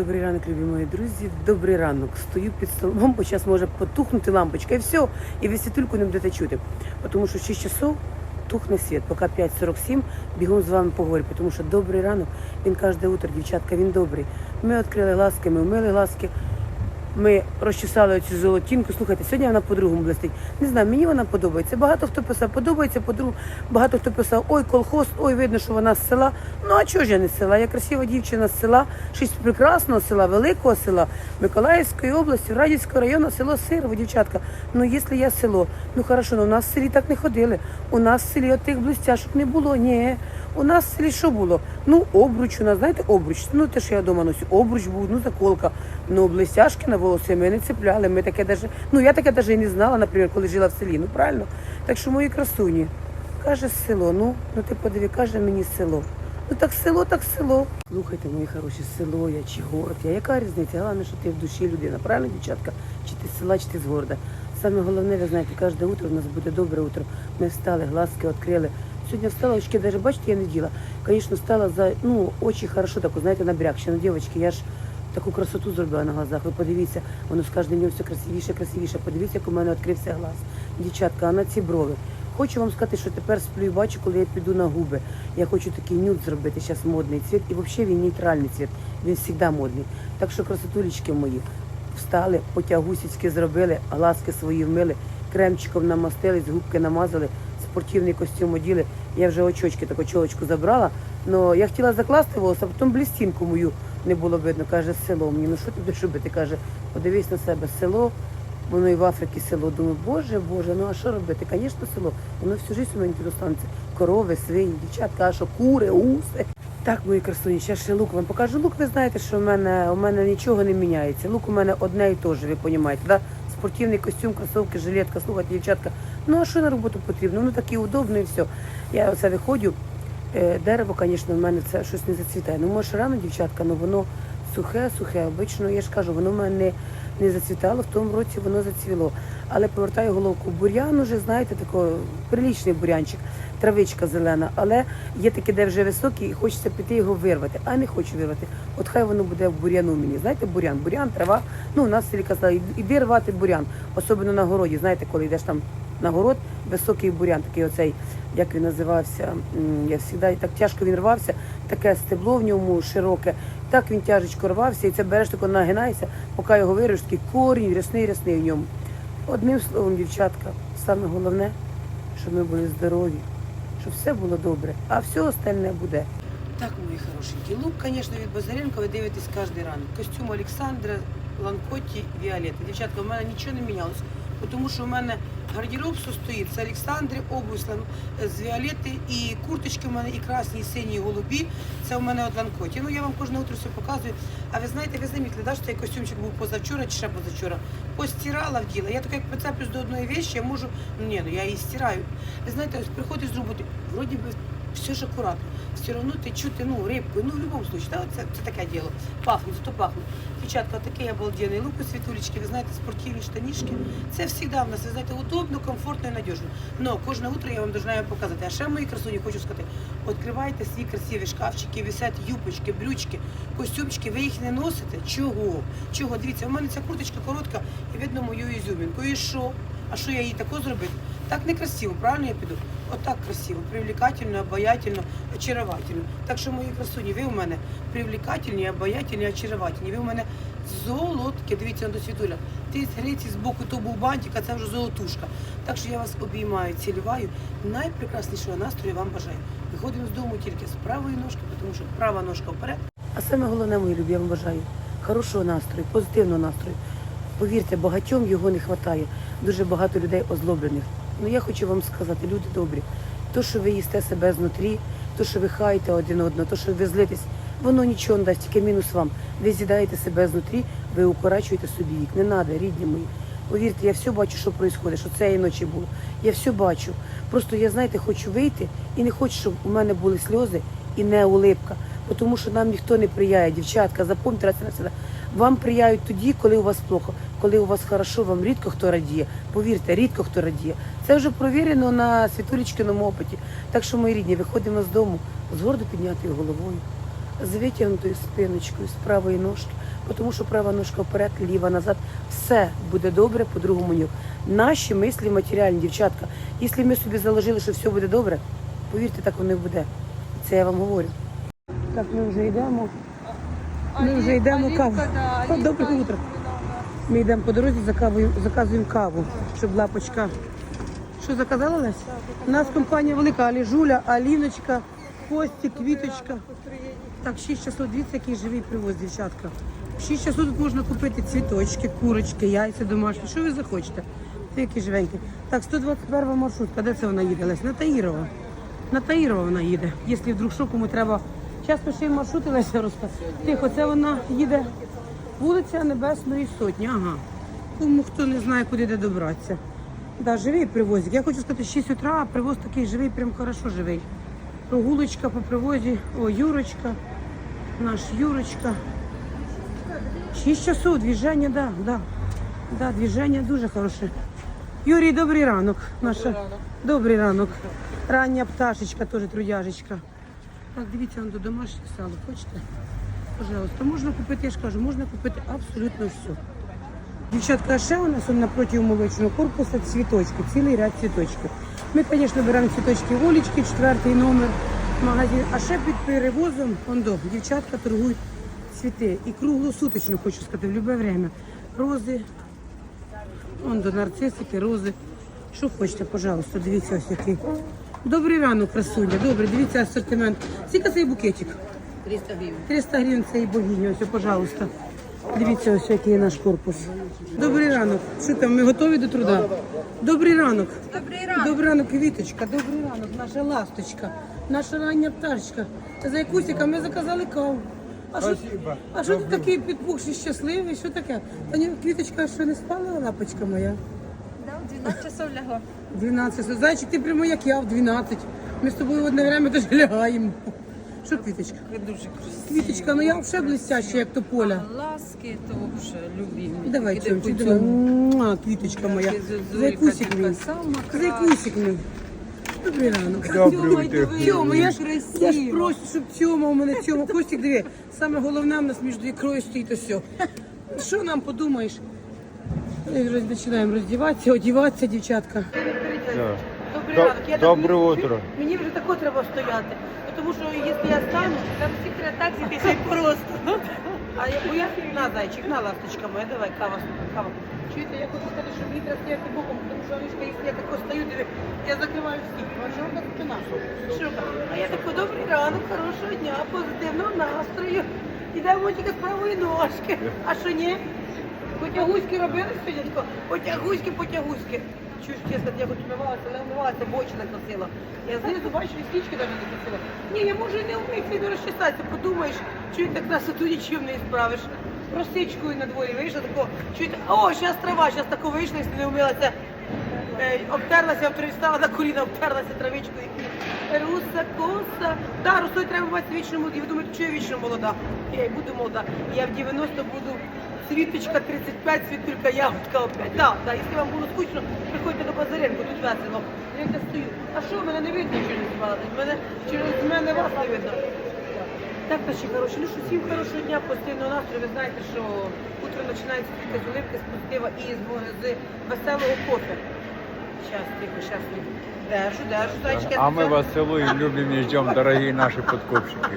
Добрий ранок, любі мої друзі. Добрий ранок. Стою під столом, бо зараз може потухнути лампочка і все. І ви світульку не будете чути. Тому що 6 часов тухне світ, поки 5.47, бігом з вами поговорю, тому що добрий ранок, він кожне утро, дівчатка, він добрий. Ми відкрили ласки, ми вмили глазки. Ми розчесали цю золотінку. Слухайте, сьогодні вона по-другому блистить. Не знаю, мені вона подобається. Багато хто писав, подобається по-другому. Багато хто писав, ой, колхоз, ой, видно, що вона з села. Ну а чого ж я не з села? Я красива дівчина з села, щось прекрасного села, великого села, Миколаївської області, Радівського району, село Сирово, дівчатка. Ну, якщо я село, ну хорошо, ну у нас в селі так не ходили. У нас в селі отих блестяшок не було. Ні. У нас в селі що було? Ну, обруч у нас, знаєте, обруч. Ну, те, що я вдома носю, обруч був, ну, заколка. Ну, блестяшки на волосі ми не цепляли. Ми таке даже, ну, я таке даже і не знала, наприклад, коли жила в селі. Ну, правильно? Так що мої красуні. Каже село, ну, ну ти подиви, каже мені село. Ну так село, так село. Слухайте, мої хороші, село я чи город я. Яка різниця? Головне, що ти в душі людина, правильно, дівчатка? Чи ти з села, чи ти з города. Саме головне, ви знаєте, кожне утро у нас буде добре утро. Ми встали, глазки відкрили. Сьогодні встала, очки даже, бачите, я діла. Звісно, стала за, ну, очі хорошо, так, знаєте, набрякше. Ну, дівчатки, я ж таку красоту зробила на глазах. Ви подивіться, воно з кожним днем все красивіше, красивіше. Подивіться, як у мене відкрився глаз. Дівчатка, а на ці брови. Хочу вам сказати, що тепер сплю і бачу, коли я піду на губи. Я хочу такий нюд зробити, зараз модний цвіт. І взагалі він нейтральний цвіт, він завжди модний. Так що красотулечки мої встали, потягусічки зробили, глазки свої вмили, кремчиком намастились, губки намазали, спортивний костюм оділи. Я вже очочки, таку чолочку забрала. Но я хотіла закласти волосся, а потім блістінку мою не було видно. Каже, село мені, ну що ти будеш робити? Каже, подивись на себе, село. Воно і в Африці село. Думаю, боже, боже, ну а що робити? Звісно, село. Воно всю життя у мене тут останеться. Корови, свині, дівчатка, а що кури, уси. Так, мої красуні, ще ще лук вам покажу. Лук, ви знаєте, що в мене, у мене нічого не міняється. Лук у мене одне і те ж, ви розумієте, да? Спортивний костюм, кросовки, жилетка, слухайте, дівчатка. Ну а що на роботу потрібно? Ну такі удобно і все. Я оце виходжу. Е, Дерево, звісно, в мене це щось не зацвітає. Ну, може, рано, дівчатка, ну воно сухе, сухе. Обично, я ж кажу, воно в мене не, не зацвітало, в тому році воно зацвіло. Але повертаю головку бурян, уже, знаєте, такий прилічний бурянчик, травичка зелена, але є таке, де вже високий, і хочеться піти його вирвати, а не хочу вирвати. От хай воно буде в буряну мені. Знаєте, бурян, бурян, трава. Ну, у нас селі казали, іди рвати бурян, особливо на городі. Знаєте, коли йдеш там на город, високий бурян, такий оцей, як він називався, я завжди так тяжко він рвався, таке стебло в ньому широке, так він тяжечко рвався, і це береш тако нагинаєшся, поки його вирвеш, такий корінь, рясний, рясний в ньому. Одним словом, дівчатка, саме головне, щоб ми були здорові, щоб все було добре, а все остальне буде. Так, мої хорошенькі, лук, звісно, від Базаренко ви дивитесь кожен ранок. Костюм Олександра, Ланкоті, Віолетта. Дівчатка, в мене нічого не мінялося, тому що в мене гардероб состоїть з Олександри, обувь Лан- з Віолетти, і курточки в мене і красні, і сині, і голубі. Це у мене от Ланкоті. Ну, я вам кожне утро все показую. А ви знаєте, ви замітили, да, що цей костюмчик був позавчора чи ще позавчора? Постирала вділа. Я так як прицеплюсь до одної вещи, я можу, ну ні, ну я її стираю. Ви знаєте, ось приходиш з роботи, вроді би все ж акуратно. Все одно ти чути, ну, рибкою, ну, в будь-якому випадку, да, це, це таке діло. Пахнуть, зато пахнуть. Дівчатка, такий обалденний лук у світулечки, ви знаєте, спортивні штанішки. Це завжди в нас, ви знаєте, удобно, комфортно і надіжно. Но кожне утро я вам должна показати. А ще мої красуні хочу сказати, відкривайте свої красиві шкафчики, висять юбочки, брючки, костюмчики, ви їх не носите. Чого? Чого? Дивіться, у мене ця курточка коротка і видно мою ізюмінку. І що? А що я їй тако зробити? Так некрасиво, правильно я піду? Отак красиво, привлекательно, обаятельно, очаровательно. Так що, мої красуні, ви у мене привлекательні, обаятельні, очаровательні. Ви у мене золотки. Дивіться на світуля. Ти з гриці з боку то був бантик, а це вже золотушка. Так що я вас обіймаю, цілюваю. Найпрекраснішого настрою вам бажаю. Виходимо з дому тільки з правої ножки, тому що права ножка вперед. А саме головне, мої любі, я вам бажаю хорошого настрою, позитивного настрою. Повірте, багатьом його не вистачає. Дуже багато людей озлоблених. Ну я хочу вам сказати, люди добрі, то, що ви їсте себе знутрі, то, що ви хаєте один одного, то, що ви злитесь, воно нічого не дасть, тільки мінус вам. Ви з'їдаєте себе знутрі, ви укорачуєте собі вік. Не треба, рідні мої. Повірте, я все бачу, що відбувається, що цієї ночі було. Я все бачу. Просто я, знаєте, хочу вийти і не хочу, щоб у мене були сльози і не улипка. Тому що нам ніхто не прияє, дівчатка, запам'ятайте раз і навсегда. Вам прияють тоді, коли у вас плохо, коли у вас хорошо, вам рідко хто радіє. Повірте, рідко хто радіє. Це вже провірено на світулічкиному опиті. Так що, мої рідні, виходимо з дому з гордо піднятою головою, з витягнутою спиночкою, з правої ножки. тому що права ножка вперед, ліва назад. Все буде добре по-другому ні. Наші мислі матеріальні, дівчатка. Якщо ми собі заложили, що все буде добре, повірте, так воно і буде. Це я вам говорю. Так, ми вже йдемо. Ми вже йдемо каву. О, Доброе утро. Ми йдемо по дорозі, заказуємо, заказуємо каву, щоб лапочка. Що заказала Лесь? У нас компанія велика, Алі Жуля, Аліночка, Костік, Квіточка. Так, 6 часов, дивіться, який живий привоз, дівчатка. В 6 часов тут можна купити цвіточки, курочки, яйця домашні. Що ви захочете? Це які живенькі. Так, 121 маршрутка. Де це вона їде? Лесь? На Таїрова. На Таїрова вона їде. Якщо вдруг що, кому треба. Зараз пиши маршрути, Леся Роста. Тихо, це вона їде вулиця Небесної Сотні. Ага. Кому хто не знає, куди де добратися. Да, живий привозик. Я хочу сказати, 6 утра, а привоз такий живий, прям хорошо живий. Прогулочка по привозі. О, Юрочка, наш Юрочка. 6 часов, движення, да, да. Да, движення дуже хороше. Юрій, добрий ранок. Наша... Добрий ранок. Рання пташечка, теж трудяжечка. Так, дивіться, до домашнє сало. Хочете? Пожалуйста, можна купити, я ж кажу, можна купити абсолютно все. Дівчатка, а ще у нас он молочного корпусу цвіточки, цілий ряд цвіточків. Ми, звісно, беремо цвіточки Олічки, четвертий номер магазин. А ще під перевозом, он до, дівчатка торгують цвіти. І круглосуточно, хочу сказати, в будь-яке время. Рози, он до нарцисики, рози. Що хочете, пожалуйста, дивіться ось який. Добрий ранок, красуня. Добре, дивіться асортимент. Скільки цей букетик? 300 гривень. 300 гривень це і богиня, ось, пожалуйста. Дивіться, ось який наш корпус. Добрий ранок. Що там, ми готові до труда? Добрий ранок. Добрий ранок. Добрий ранок, Квіточка, добрий ранок, наша ласточка, наша рання пташечка. За якусіка ми заказали каву. А що, а що ти такий підпухший, щасливий? Що таке? Та ні, Квіточка, що не спала лапочка моя? Да, в 12 часов лягло. 12. Зайчик, ти прямо як я в 12. Ми з тобою в одне время теж лягаємо. Що, Квіточка? Ви дуже красиві. Квіточка, ну я взагалі блестяща, як то поля. Ласки, то вже любимі. Давай, Іде Чомчик, давай. Муа, Квіточка моя. Зайкусик мій. Зайкусик мій. Добрий ранок. Тьома, диви, Тьома, я ж, я ж прошу, щоб Тьома у мене Тьома. Костік, диви, саме головне в нас між ікрою стоїть ось. Що нам подумаєш? Ми роз- Починаємо роздіватися, одіватися, дівчатка. Да. Добрий До- ранок. Я так- добре утро. Мені вже тако треба стояти. Тому що якщо я стану, там всі треба так зійтися просто. А я я на зайчик, на ласточка моя, давай кава, кава. Чуєте, я хочу сказати, що мені треба стояти боком, тому що Алішка, якщо я тако стою, диви, я закриваю всіх. А широка спина. Широка. А я тако, добрий ранок, хорошого дня, позитивного настрою. Ідемо тільки з правої ножки. А що ні? Потягуськи робили сьогодні, тако, потягуськи, потягуськи. Чуєш, чесно, я хоч вмивалася, але вмивалася, бо очі не красила. Я знизу бачу, і стічки навіть не. Ні, я можу і не вмити, не розчесатися, подумаєш, чуєте, так красоту нічим не справиш. Росичкою на дворі вийшла, тако, чуєте, о, зараз трава, зараз тако вийшла, якщо не вмилася. Е, обтерлася, вторі на коліна, обтерлася травичкою. Руса, коса. Да, росою треба бути вічно молоді. Ви думаєте, що я вічно молода? Я і буду молода. Я в 90 буду Світочка 35, світулька ягодка опять. Да, да, якщо вам було скучно, приходьте до Базаренко, тут весело. Я де стою. А що, мене не видно через вас? Мене, через мене вас не видно. Так, наші хороші, ну що всім хорошого дня, позитивного настрою. Ви знаєте, що утро починається тільки з улипки, з позитива і з, з веселого кофе. Щас, тихо, щас. Держу, держу, зайчики. А мы вас целуем, любим и ждем, дорогие наши подкупщики.